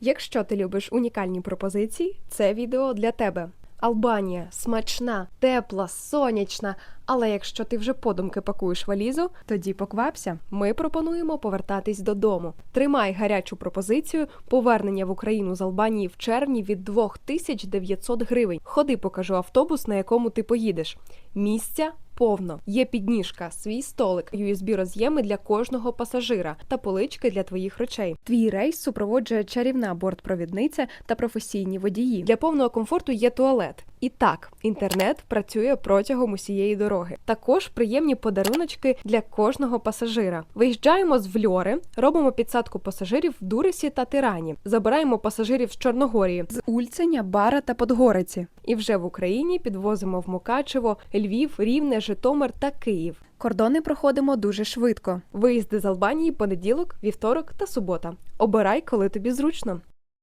Якщо ти любиш унікальні пропозиції, це відео для тебе. Албанія смачна, тепла, сонячна. Але якщо ти вже подумки пакуєш валізу, тоді поквапся. Ми пропонуємо повертатись додому. Тримай гарячу пропозицію повернення в Україну з Албанії в червні від 2900 гривень. Ходи, покажу автобус, на якому ти поїдеш. Місця повно. Є підніжка, свій столик, USB роз'єми для кожного пасажира та полички для твоїх речей. Твій рейс супроводжує чарівна бортпровідниця та професійні водії. Для повного комфорту є туалет. І так, інтернет працює протягом усієї дороги. Також приємні подаруночки для кожного пасажира. Виїжджаємо з Вльори, робимо підсадку пасажирів в Дурисі та Тирані. Забираємо пасажирів з Чорногорії, з Ульценя, Бара та Подгориці. І вже в Україні підвозимо в Мукачево, Львів, Рівне, Житомир та Київ. Кордони проходимо дуже швидко. Виїзди з Албанії понеділок, вівторок та субота. Обирай, коли тобі зручно.